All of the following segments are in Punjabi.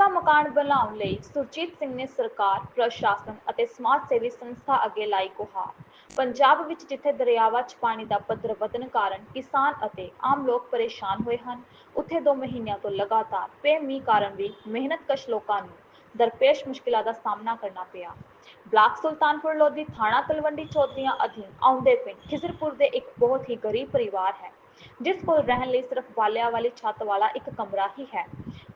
ਲਈ ਸੁਰਜੀਤ ਸਿੰਘ ਨੇ ਸਰਕਾਰ, ਪ੍ਰਸ਼ਾਸਨ ਅਤੇ ਸਮਾਜ ਸੇਵੀ ਸੰਸਥਾ ਅੱਗੇ ਲਾਈ ਗੁਹਾਰ। ਪੰਜਾਬ ਵਿੱਚ ਜਿੱਥੇ ਦਰਿਆਵਾਂ 'ਚ ਪਾਣੀ ਦਾ ਪੱਧਰ ਵਧਣ ਕਾਰਨ ਕਿਸਾਨ ਅਤੇ ਆਮ ਲੋਕ ਪਰੇਸ਼ਾਨ ਹੋਏ ਹਨ, ਉੱਥੇ ਦੋ ਮਹੀਨਿਆਂ ਤੋਂ ਲਗਾਤਾਰ ਪਏ ਮੀਂਹ ਕਾਰਨ ਵੀ ਮਿਹਨਤਕਸ਼ ਲੋਕਾਂ ਨੂੰ ਦਰਪੇਸ਼ ਮੁਸ਼ਕਿਲਾਂ ਦਾ ਸਾਹਮਣਾ ਕਰਨਾ ਪਿਆ। ਬਲਾਕ ਸੁਲਤਾਨਪੁਰ ਲੋਧੀ ਥਾਣਾ ਤਲਵੰਡੀ ਚੌਧਰੀਆਂ ਅਧੀਨ ਆਉਂਦੇ ਪਿੰਡ ਖਿਜ਼ਰਪੁਰ ਦੇ ਇੱਕ ਬਹੁਤ ਹੀ ਗਰੀਬ ਪਰਿਵਾਰ ਹੈ। ਜਿਸ ਕੋਲ ਰਹਿਣ ਲਈ ਸਿਰਫ ਬਾਲਿਆਂ ਵਾਲੀ ਛੱਤ ਵਾਲਾ ਇੱਕ ਕਮਰਾ ਹੀ ਹੈ।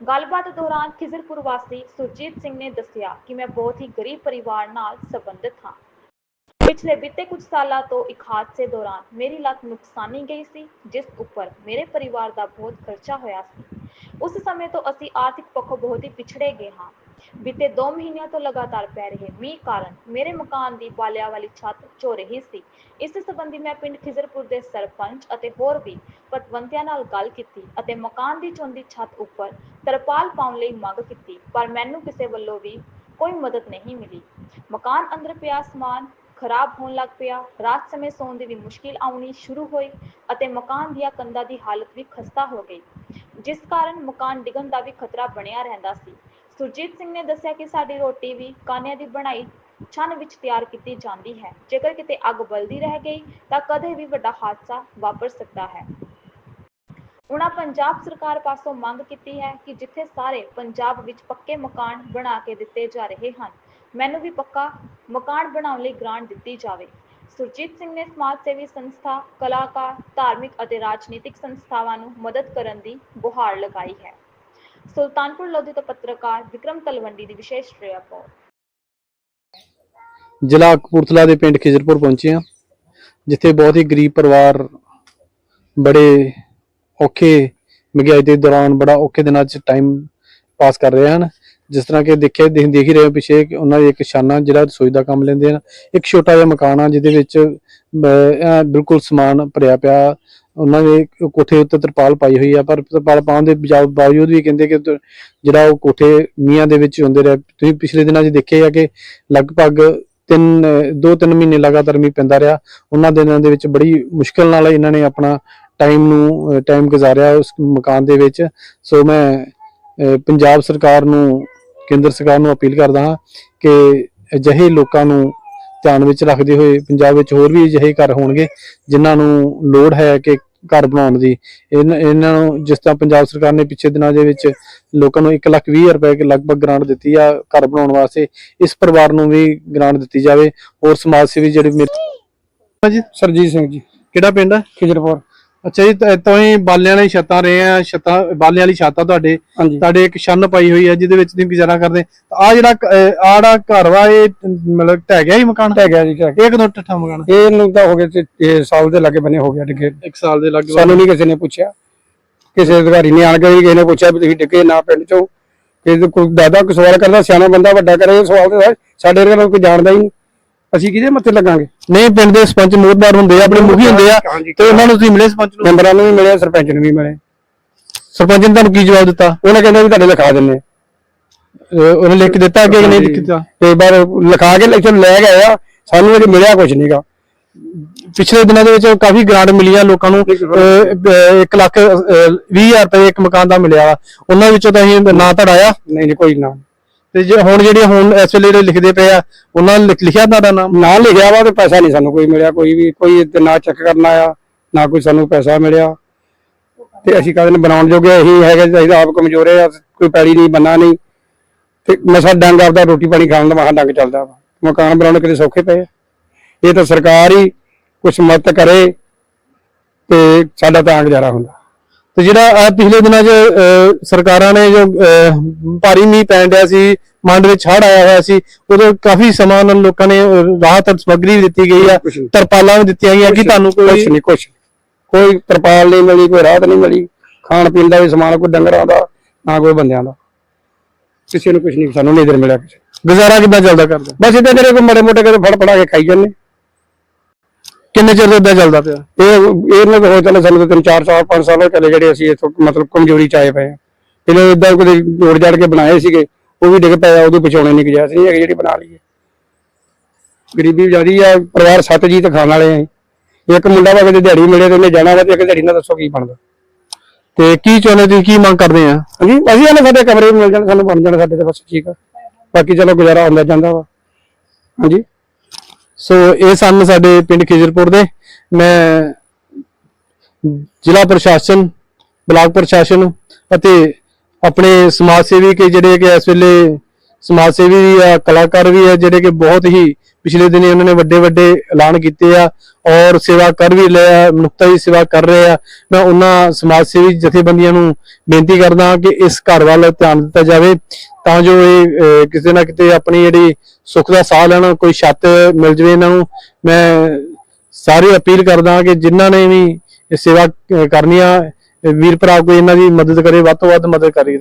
ਗੱਲਬਾਤ ਦੌਰਾਨ ਖਿਜ਼ਰਪੁਰ ਵਾਸੀ ਸੁਰਜੀਤ ਸਿੰਘ ਨੇ ਦੱਸਿਆ ਕਿ ਮੈਂ ਬਹੁਤ ਹੀ ਗਰੀਬ ਪਰਿਵਾਰ ਨਾਲ ਸੰਬੰਧਿਤ ਹਾਂ। ਪਿਛਲੇ ਬੀਤੇ ਕੁਝ ਸਾਲਾਂ ਤੋਂ ਇੱਕ ਹਾਦਸੇ ਦੌਰਾਨ ਮੇਰੀ ਲੱਤ ਨੁਕਸਾਨੀ ਗਈ ਸੀ, ਜਿਸ ਉੱਪਰ ਮੇਰੇ ਪਰਿਵਾਰ ਦਾ ਬਹੁਤ ਖਰਚਾ ਹੋਇਆ ਸੀ। ਉਸ ਸਮੇਂ ਤੋਂ ਅਸੀਂ ਆਰਥਿਕ ਪੱਖੋਂ ਬਹੁਤ ਹੀ ਪਿਛੜੇ ਗਏ ਹਾਂ। ਬੀਤੇ 2 ਮਹੀਨਿਆਂ ਤੋਂ ਲਗਾਤਾਰ ਪੈ ਰਹੇ ਮੀਂਹ ਕਾਰਨ ਮੇਰੇ ਮਕਾਨ ਦੀ ਬਾਲਿਆਂ ਵਾਲੀ ਛੱਤ ਝੋ ਰਹੀ ਸੀ। ਇਸ ਸਬੰਧੀ ਮੈਂ ਪਿੰਡ ਖਿਜ਼ਰਪੁਰ ਦੇ ਸਰਪੰਚ ਅਤੇ ਹੋਰ ਵੀ ਪਤਵੰਤਿਆਂ ਨਾਲ ਗੱਲ ਕੀਤੀ ਅਤੇ ਮਕਾਨ ਦੀ ਚੌਂਦੀ ਛੱਤ ਉੱਪਰ ਤਰਪਾਲ ਪਾਉਣ ਲਈ ਮੰਗ ਕੀਤੀ, ਪਰ ਮੈਨੂੰ ਕਿਸੇ ਵੱਲੋਂ ਵੀ ਕੋਈ ਮਦਦ ਨਹੀਂ ਮਿਲੀ। ਮਕਾਨ ਅੰਦਰ ਪਿਆ ਸਮਾਨ ਖਰਾਬ ਹੋਣ ਲੱਗ ਪਿਆ, ਰਾਤ ਸਮੇਂ ਸੌਣ ਦੀ ਵੀ ਮੁਸ਼ਕਿਲ ਆਉਣੀ ਸ਼ੁਰੂ ਹੋਈ ਅਤੇ ਮਕਾਨ ਦੀਆਂ ਕੰਧਾਂ ਦੀ ਹਾਲਤ ਵੀ ਖਸਤਾ ਹੋ ਗਈ। ਜਿਸ ਕਾਰਨ ਮਕਾਨ ਡਿੱਗਣ ਦਾ ਵੀ ਖਤਰਾ ਬਣਿਆ ਰਹਿੰਦਾ ਸੀ। ਸੁਰਜੀਤ ਸਿੰਘ ਨੇ ਦੱਸਿਆ ਕਿ ਸਾਡੀ ਰੋਟੀ ਵੀ ਕਾਨਿਆਂ ਦੀ ਬਣਾਈ ਛੰਨ ਵਿੱਚ ਤਿਆਰ ਕੀਤੀ ਜਾਂਦੀ ਹੈ। ਜੇਕਰ ਕਿਤੇ ਅੱਗ ਬਲਦੀ ਰਹਿ ਗਈ, ਤਾਂ ਕਦੇ ਵੀ ਵੱਡਾ ਹਾਦਸਾ ਵਾਪਰ ਸਕਦਾ ਹੈ। ਉਹਨਾਂ ਪੰਜਾਬ ਸਰਕਾਰ ਪਾਸੋਂ ਮੰਗ ਕੀਤੀ ਹੈ ਕਿ ਜਿੱਥੇ ਸਾਰੇ ਪੰਜਾਬ ਵਿੱਚ ਪੱਕੇ ਮਕਾਨ ਬਣਾ ਕੇ ਦਿੱਤੇ ਜਾ ਰਹੇ ਹਨ, ਮੈਨੂੰ ਵੀ ਪੱਕਾ ਮਕਾਨ ਬਣਾਉਣ ਲਈ ਗ੍ਰਾਂਟ ਦਿੱਤੀ ਜਾਵੇ। ਸੁਰਜੀਤ ਸਿੰਘ ਨੇ ਸਮਾਜ ਸੇਵੀ ਸੰਸਥਾ, ਕਲਾਕਾਰ, ਧਾਰਮਿਕ ਅਤੇ ਰਾਜਨੀਤਿਕ ਸੰਸਥਾਵਾਂ ਨੂੰ ਮਦਦ ਕਰਨ ਦੀ ਗੁਹਾਰ ਲਗਾਈ ਹੈ। ਸੁਲਤਾਨਪੁਰ ਲੋਧੀ ਤੋਂ ਪੱਤਰਕਾਰ ਵਿਕਰਮ ਤਲਵੰਡੀ ਦੀ ਵਿਸ਼ੇਸ਼ ਰਿਪੋਰਟ। ਜ਼ਿਲ੍ਹਾ ਕਪੂਰਥਲਾ ਦੇ ਪਿੰਡ ਖਿਜ਼ਰਪੁਰ ਪਹੁੰਚੇ ਹਾਂ, ਜਿੱਥੇ ਬਹੁਤ ਹੀ ਗਰੀਬ ਪਰਿਵਾਰ ਬੜੇ ਔਖੇ ਮਹਿੰਗਾਈ ਦੇ ਦੌਰਾਨ ਬੜਾ ਔਖੇ ਦਿਨਾਂ 'ਚ ਟਾਈਮ ਪਾਸ ਕਰ ਰਹੇ ਹਨ। ਜਿਸ ਤਰ੍ਹਾਂ ਕਿ ਦੇਖਿਆ ਦੇਖ ਦੇਖ ਹੀ ਰਹੇ ਹੋ ਪਿੱਛੇ ਕਿ ਉਹਨਾਂ ਦੇ ਇੱਕ ਸ਼ਾਨਾ ਜਿਹੜਾ ਰਸੋਈ ਦਾ ਕੰਮ ਲੈਂਦੇ ਹਨ। ਇੱਕ ਛੋਟਾ ਜਿਹਾ ਮਕਾਨ ਆ ਜਿਹਦੇ ਵਿੱਚ ਬਿਲਕੁਲ ਸਮਾਨ ਭਰਿਆ ਪਿਆ। ਉਹਨਾਂ ਦੇ ਕੋਠੇ ਉੱਤੇ ਤਰਪਾਲ ਪਾਈ ਹੋਈ ਆ, ਪਰ ਤਰਪਾਲ ਪਾਉਣ ਦੇ ਬਾਵਜੂਦ ਵੀ ਕਹਿੰਦੇ ਕਿ ਜਿਹੜਾ ਉਹ ਕੋਠੇ ਮੀਆਂ ਦੇ ਵਿੱਚ ਹੁੰਦੇ ਰਹੇ। ਤੁਸੀਂ ਪਿਛਲੇ ਦਿਨਾਂ 'ਚ ਦੇਖਿਆ ਕਿ ਲਗਭਗ ਤਿੰਨ, ਦੋ ਤਿੰਨ ਮਹੀਨੇ ਲਗਾਤਾਰ ਮੀਂਹ ਪੈਂਦਾ ਰਿਹਾ। ਉਹਨਾਂ ਦਿਨਾਂ ਦੇ ਵਿੱਚ ਬੜੀ ਮੁਸ਼ਕਲ ਨਾਲ ਇਹਨਾਂ ਨੇ ਆਪਣਾ ਟਾਈਮ ਨੂੰ ਟਾਈਮ ਗੁਜ਼ਾਰਿਆ ਉਸ ਮਕਾਨ ਦੇ ਵਿੱਚ। ਸੋ ਮੈਂ ਪੰਜਾਬ ਸਰਕਾਰ ਨੂੰ ਕੇਂਦਰ ਸਰਕਾਰ ਨੂੰ ਅਪੀਲ ਕਰਦਾ ਹਾਂ ਕਿ ਅਜਿਹੇ ਲੋਕਾਂ ਨੂੰ ਧਿਆਨ ਵਿੱਚ ਰੱਖਦੇ ਹੋਏ ਪੰਜਾਬ ਵਿੱਚ ਹੋਰ ਵੀ ਅਜਿਹੇ ਘਰ ਹੋਣਗੇ ਜਿਨ੍ਹਾਂ ਨੂੰ ਲੋੜ ਹੈ ਕਿ ਘਰ ਬਣਾਉਣ ਦੀ। ਇਹਨਾਂ ਇਹਨਾਂ ਨੂੰ ਜਿਸ ਤਰ੍ਹਾਂ ਪੰਜਾਬ ਸਰਕਾਰ ਨੇ ਪਿਛੇ ਦਿਨਾਂ ਦੇ ਵਿੱਚ ਲੋਕਾਂ ਨੂੰ 1 ਲੱਖ 20 ਰੁਪਏ ਦੇ ਲਗਭਗ ਗ੍ਰਾਂਟ ਦਿੱਤੀ ਆ ਘਰ ਬਣਾਉਣ ਵਾਸਤੇ ਇਸ ਪਰਿਵਾਰ ਨੂੰ ਵੀ ਗ੍ਰਾਂਟ ਦਿੱਤੀ ਜਾਵੇ। ਹੋਰ ਸਮਾਜ ਸੇਵੀ ਜਿਹੜੇ ਮੇਰੇ ਜੀ ਸਰਜੀਤ ਸਿੰਘ ਜੀ। ਕਿਹੜਾ ਪਿੰਡ ਹੈ? ਖਿਜਰਪੁਰ। ਅੱਛਾ ਜੀ ਤਾਂ ਤੁਸੀਂ ਬਾਲਿਆਂ ਵਾਲੀ ਛੱਤਾਂ ਰਹੇ ਆ ਛੱਤਾਂ ਬਾਲਿਆਂ ਵਾਲੀ ਛੱਤ ਤੁਹਾਡੇ। ਹਾਂਜੀ। ਤੁਹਾਡੇ ਇੱਕ ਛੰਨ ਪਾਈ ਹੋਈ ਹੈ ਜਿਹਦੇ ਵਿੱਚ ਤੁਸੀਂ ਗੁਜ਼ਾਰਾ ਕਰਦੇ। ਆ ਜਿਹੜਾ ਜਿਹੜਾ ਘਰ ਵਾ ਇਹ ਮਤਲਬ ਢਹਿ ਗਿਆ ਹੀ ਮਕਾਨ? ਟਹਿ ਗਿਆ ਜੀ ਟਹਿ ਗਿਆ। ਇਹ ਕਦੋਂ ਠੱਠਾ ਮਕਾਨ? ਇਹਨੂੰ ਤਾਂ ਹੋ ਗਏ ਤੇ ਇਹ ਸਾਲ ਦੇ ਲੱਗੇ ਬਨੇ ਹੋ ਗਿਆ ਡਿੱਗੇ। ਇੱਕ ਸਾਲ ਦੇ ਲੱਗ ਸਾਨੂੰ ਨਹੀਂ ਕਿਸੇ ਨੇ ਪੁੱਛਿਆ। ਕਿਸੇ ਅਧਿਕਾਰੀ ਨੇ ਆਣ ਕੇ ਵੀ ਕਿਸੇ ਨੇ ਪੁੱਛਿਆ ਵੀ ਤੁਸੀਂ ਡਿੱਗੇ ਨਾ ਪਿੰਡ ਚੋਂ। ਕਿ ਕੋਈ ਦਾਦਾ ਕੋਈ ਸਵਾਲ ਕਰਦਾ ਸਿਆਣਾ ਬੰਦਾ ਵੱਡਾ ਕਰੇ ਇਹ ਸਵਾਲ ਤੇ ਸਾਡੇ ਵਰਗਾ ਕੋਈ ਜਾਣਦਾ ਹੀ ਨਹੀਂ। ਅਸੀਂ ਕਿਹਦੇ ਮੱਥੇ ਲੱਗਾਂਗੇ? ਨਹੀਂ ਪਿੰਡ ਦੇ ਸਰਪੰਚ ਮੋਹਤਬਾਰ ਹੁੰਦੇ ਆ ਆਪਣੇ ਮੁਖੀ ਹੁੰਦੇ ਆ। ਤੇ ਉਹਨਾਂ ਨੂੰ ਤੁਸੀਂ ਮਿਲੇ ਸਰਪੰਚ ਨੂੰ? ਮੈਂਬਰਾਂ ਨੂੰ ਵੀ ਮਿਲੇ ਸਰਪੰਚ ਨੂੰ ਵੀ ਮਿਲੇ। ਸਰਪੰਚ ਨੇ ਤੁਹਾਨੂੰ ਕੀ ਜਵਾਬ ਦਿੱਤਾ? ਉਹਨੇ ਕਹਿੰਦੇ ਵੀ ਤੁਹਾਡੇ ਲਿਖਾ ਦਿੰਨੇ ਉਹਨੇ ਲਿਖ ਕੇ ਦਿੱਤਾ ਕਿ ਨਹੀਂ ਦਿੱਤਾ? ਤੇ ਬਾਰ ਲਿਖਾ ਕੇ ਲੈਕਚਰ ਲੈ ਗਏ ਆ ਸਾਨੂੰ ਅਜੇ ਮਿਲਿਆ ਕੁਝ ਨਹੀਂਗਾ ਪਿਛਲੇ ਦਿਨਾਂ ਦੇ ਵਿੱਚ ਕਾਫੀ ਗ੍ਰਾਂਟ ਮਿਲੀ ਆ ਲੋਕਾਂ ਨੂੰ 1 ਲੱਖ 20 ਹਜ਼ਾਰ ਰੁਪਏ ਇੱਕ ਮਕਾਨ ਦਾ ਮਿਲਿਆ ਉਹਨਾਂ ਵਿੱਚੋਂ ਤਾਂ ਅਸੀਂ ਨਾਂ ਧੜਾਇਆ ਨਹੀਂ ਕੋਈ ਨਾ। ਤੇ ਜੇ ਹੁਣ ਜਿਹੜੇ ਹੁਣ ਇਸ ਵੇਲੇ ਜਿਹੜੇ ਲਿਖਦੇ ਪਏ ਆ, ਉਹਨਾਂ ਨੇ ਲਿਖ- ਲਿਖਿਆ ਤੁਹਾਡਾ ਨਾਮ? ਨਾ ਲਿਖਿਆ ਵਾ ਤੇ ਪੈਸਾ ਨਹੀਂ ਸਾਨੂੰ ਕੋਈ ਮਿਲਿਆ, ਕੋਈ ਵੀ, ਕੋਈ ਤੇ ਨਾ ਚੈੱਕ ਕਰਨ ਆਇਆ ਨਾ ਕੋਈ ਸਾਨੂੰ ਪੈਸਾ ਮਿਲਿਆ। ਤੇ ਅਸੀਂ ਕਹਿੰਦੇ ਬਣਾਉਣ ਜੋਗੇ ਅਸੀਂ ਹੈਗੇ, ਅਸੀਂ ਤਾਂ ਆਪ ਕਮਜ਼ੋਰੇ ਆ, ਕੋਈ ਪੈੜੀ ਨਹੀਂ ਬੰਨਾ ਨਹੀਂ। ਤੇ ਮਸਾ ਡੰਗ ਆਪਦਾ ਰੋਟੀ ਪਾਣੀ ਖਾਣ ਦਾ ਮਹਾ ਡੰਗ ਚੱਲਦਾ ਵਾ। ਮਕਾਨ ਬਣਾਉਣੇ ਕਿਤੇ ਸੌਖੇ ਪਏ ਆ। ਇਹ ਤਾਂ ਸਰਕਾਰ ਹੀ ਕੁਛ ਮਦਦ ਕਰੇ ਤੇ ਸਾਡਾ ਤਾਂ ਗੁਜ਼ਾਰਾ ਹੁੰਦਾ। ਤੇ ਜਿਹੜਾ ਪਿਛਲੇ ਦਿਨਾਂ 'ਚ ਸਰਕਾਰਾਂ ਨੇ ਜੋ ਭਾਰੀ ਮੀਂਹ ਪੈਣ ਡਿਆ ਸੀ ਮੰਡ ਵਿੱਚ ਹੜ੍ਹ ਆਇਆ ਹੋਇਆ ਸੀ ਉਦੋਂ ਕਾਫੀ ਸਮਾਂ ਲੋਕਾਂ ਨੇ ਰਾਹਤ ਸਮੱਗਰੀ ਦਿੱਤੀ ਗਈ ਆ। ਤਰਪਾਲਾਂ ਵੀ ਦਿੱਤੀਆਂ ਗਈਆਂ। ਕਿ ਤੁਹਾਨੂੰ ਕੋਈ ਨਹੀਂ ਕੁਛ ਕੋਈ ਤਰਪਾਲ ਨਹੀਂ ਮਿਲੀ ਕੋਈ ਰਾਹਤ ਨਹੀਂ ਮਿਲੀ। ਖਾਣ ਪੀਣ ਦਾ ਵੀ ਸਮਾਨ ਕੋਈ ਡੰਗਰਾਂ ਦਾ ਨਾ ਕੋਈ ਬੰਦਿਆਂ ਦਾ। ਕਿਸੇ ਨੂੰ ਕੁਛ ਨਹੀਂ ਸਾਨੂੰ ਨਹੀਂ ਇਧਰ ਮਿਲਿਆ ਗੁਜ਼ਾਰਾ ਕਿੱਦਾਂ ਚੱਲਦਾ ਕਰਦਾ ਬਸ ਇਦਾਂ ਜਿਹੜੇ ਕੋਈ ਮੜੇ ਮੋਟੇ ਕਿਤੇ ਫੜ ਫੜਾ ਕੇ ਖਾਈ ਜਾਂਦੇ। ਕਿੰਨੇ ਚਿਰ ਤੋਂ ਇਦਾਂ ਚੱਲਦਾ ਪਿਆ? ਇਹ ਇਹਨਾਂ ਦੇ ਹੋ ਚੱਲੇ ਸਾਨੂੰ ਤਾਂ ਤਿੰਨ ਚਾਰ ਸਾਲ ਪੰਜ ਸਾਲ ਹੋ ਚੱਲੇ ਜਿਹੜੇ ਅਸੀਂ ਇੱਥੋਂ ਮਤਲਬ ਕਮਜ਼ੋਰੀ ਚ ਆਏ ਪਏ ਆ ਇਹਨੇ ਇਦਾਂ ਕੋਈ ਜੋੜ ਜੜ ਕੇ ਬਣਾਏ ਸੀਗੇ ਉਹ ਵੀ ਡਿੱਗ ਪਏ ਆ ਉਹਦੇ ਪਿਛਾਉਣੇ ਨਹੀਂ ਗਿਆ ਸੀ ਜਿਹੜੀ ਬਣਾ ਲਈਏ ਗਰੀਬੀ ਜਿਆਦੀ ਆ ਪਰਿਵਾਰ ਸੱਤ ਜੀ ਤਾਂ ਖਾਣ ਵਾਲੇ ਆ ਅਸੀਂ। ਇੱਕ ਮੁੰਡਾ ਵਾ ਕਿਤੇ ਦਿਹਾੜੀ ਮਿਲੇ ਤੇ ਉਹਨੇ ਜਾਣਾ ਵਾ ਤੇ ਇੱਕ ਦਿਹਾੜੀ ਨਾਲ ਦੱਸੋ ਕੀ ਬਣਦਾ। ਤੇ ਕੀ ਚਾਹੁੰਦੇ ਤੁਸੀਂ? ਕੀ ਮੰਗ ਕਰਦੇ ਆ? ਹਾਂਜੀ ਅਸੀਂ ਇਹਨਾਂ ਸਾਡੇ ਕਮਰੇ ਮਿਲ ਜਾਣ ਸਾਨੂੰ ਬਣ ਜਾਣ ਸਾਡੇ ਤੇ ਬਸ ਠੀਕ ਆ। ਬਾਕੀ ਚਲੋ ਗੁਜ਼ਾਰਾ ਹੁੰਦਾ ਜਾਂਦਾ ਵਾ। ਹਾਂਜੀ। ਸੋ ਇਹ ਸਨ ਸਾਡੇ ਪਿੰਡ ਖਿਜਰਪੁਰ ਦੇ। ਮੈਂ ਜ਼ਿਲ੍ਹਾ ਪ੍ਰਸ਼ਾਸਨ, ਬਲਾਕ ਪ੍ਰਸ਼ਾਸਨ ਅਤੇ ਆਪਣੇ ਸਮਾਜ ਸੇਵੀ ਕੇ ਜਿਹੜੇ ਕਿ ਇਸ ਵੇਲੇ ਸਮਾਜ ਸੇਵੀ ਵੀ ਆ, ਕਲਾਕਾਰ ਵੀ ਆ, ਜਿਹੜੇ ਕਿ ਬਹੁਤ ਹੀ ਪਿਛਲੇ ਦਿਨੀ ਉਹਨਾਂ ਨੇ ਵੱਡੇ ਵੱਡੇ ਐਲਾਨ ਕੀਤੇ ਆ ਔਰ ਸੇਵਾ ਕਰ ਵੀ ਲਿਆ ਮਨੁੱਖਤਾ ਦੀ ਸੇਵਾ ਕਰ ਰਹੇ ਆ। ਮੈਂ ਉਹਨਾਂ ਸਮਾਜ ਸੇਵੀ ਜਥੇਬੰਦੀਆਂ ਨੂੰ ਬੇਨਤੀ ਕਰਦਾ ਕਿ ਇਸ ਘਰ ਵੱਲ ਧਿਆਨ ਦਿੱਤਾ ਜਾਵੇ ਤਾਂ ਜੋ ਇਹ ਅਹ, ਕਿਤੇ ਨਾ ਕਿਤੇ ਆਪਣੀ ਜਿਹੜੀ ਸੁੱਖ ਦਾ ਸਾਹ ਲੈਣ ਕੋਈ ਛੱਤ ਮਿਲ ਜਵੇ ਇਹਨਾਂ ਨੂੰ। ਮੈਂ ਸਾਰੇ ਅਪੀਲ ਕਰਦਾ ਕਿ ਜਿਨ੍ਹਾਂ ਨੇ ਵੀ ਸੇਵਾ ਕਰਨੀ ਆ ਵੀਰ ਭਰਾ ਕੋਈ ਇਹਨਾਂ ਦੀ ਮਦਦ ਕਰੇ ਵੱਧ ਤੋਂ ਵੱਧ ਮਦਦ ਕਰੀ।